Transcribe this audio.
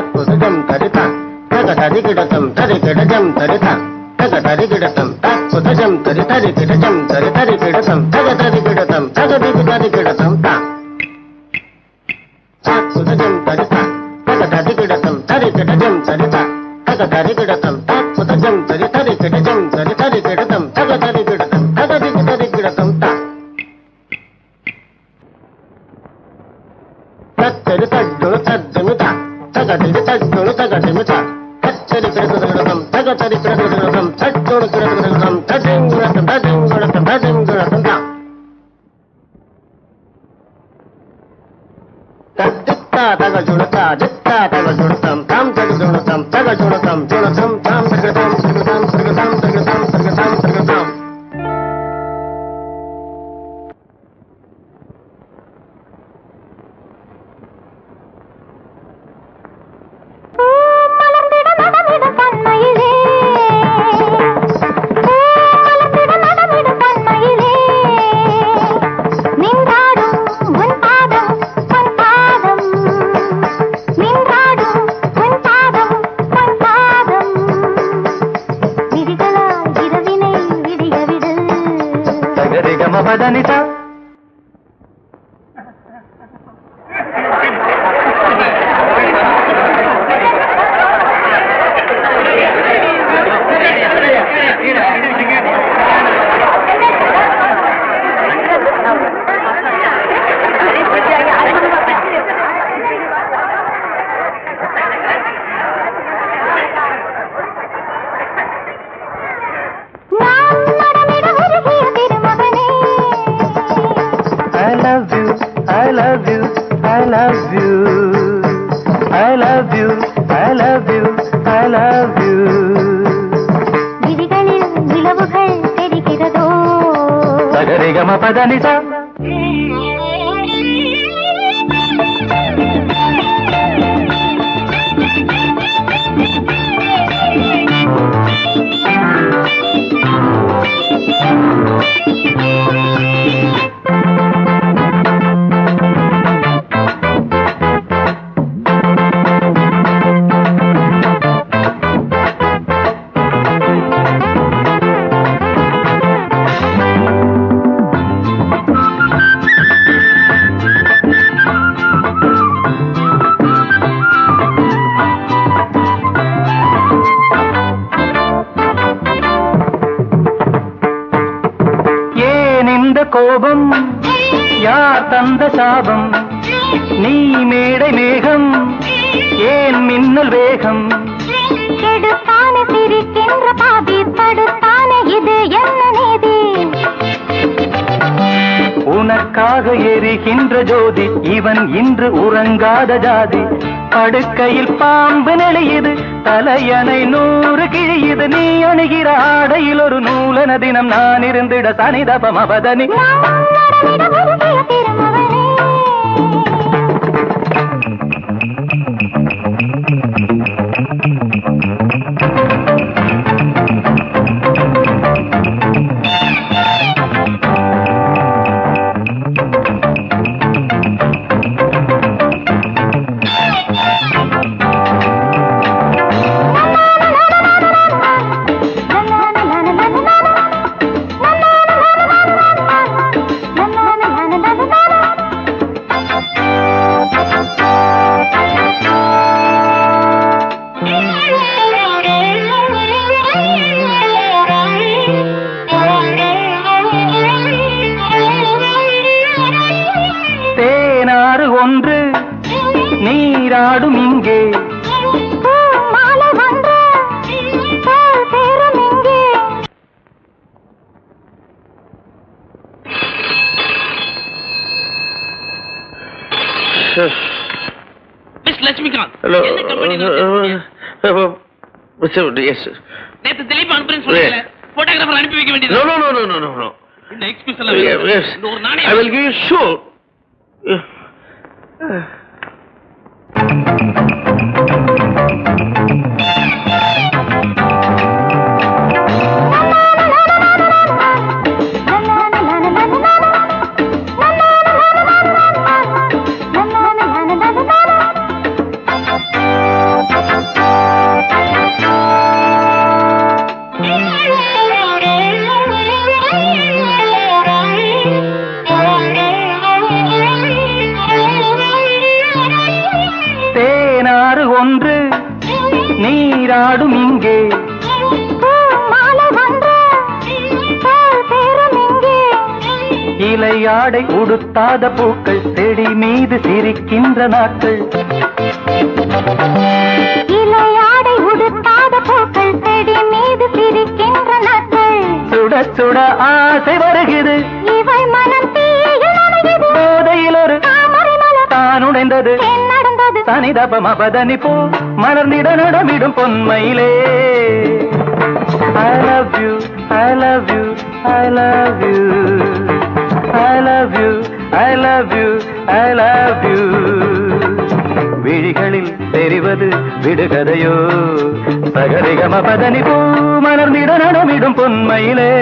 తాత్పుసజం తరిత. తగ తరిగిడతం తరిగిడజం తరిత. తగ తరిగిడతం తాత్పుసజం తరితరిగిడజం తరితరిగిడతం తగ తరిగిడతం తగ దిగిడతం తా. తాత్పుసజం తరిత. తగ తరిగిడతం తరిగిడజం తరిత. తగ తరిగిడతం తగ జుడత దిత్తా తగ జుడతాం. తాం తగ జుడతం తగ జుడతం జుడతం. గమ పదని I love you I love you I love you I love you I love you விதிகளில் விளவுகள் தெரிகிறதோ சகரிகம பதனிசா கோபம் யார் தந்த சாபம்? நீ மேடை மேகம் ஏன் மின்னல் வேகம்? கெடுத்தான சிரிக்கின்ற பாதி தடுத்தான இது என்ன நீதி? உனக்காக எரிகின்ற ஜோதி இவன் இன்று உறங்காத ஜாதி. படுக்கையில் பாம்பு நெளியுது தலையணை நூறு கிழியுது. நீ அணுகிற ஆடையில் ஒரு நூலன தினம் நான் இருந்திட சனிதபம் அவதனி. ஆடும் இங்கே. மிஸ் லட்சுமிகாந்த் ஹலோ என்ன கம்பெனி எஸ் நேத்து திலீப் அனுப்புறேன்னு சொன்னீங்க போட்டோகிராஃபர் அனுப்பி வைக்க வேண்டியது. No no no no no no இந்த எக்ஸ்பிரஸ் எல்லாம் ஒரு நானே I will give you show Thank you. நீராடும் இங்கே. இலையாடை உடுத்தாத பூக்கள் செடி மீது சிரிக்கின்ற நாட்கள். இலையாடை உடுத்தாத பூக்கள் செடி மீது சிரிக்கின்ற நாட்கள். சுட சுட ஆசை வருகிறது. இவை மனம் போதையில் ஒரு தான் உடைந்தது. தென் நடந்தது தனிதப போ மலர்ந்திட நடமிடும் பொன்மையிலே. I love you, I love you, I love you, I love you, I love you, I love you. விழிகளில் தெரிவது விடுகதையோ சகரிகம பதனி போ மலர்ந்திட நடமிடும் பொன்மையிலே.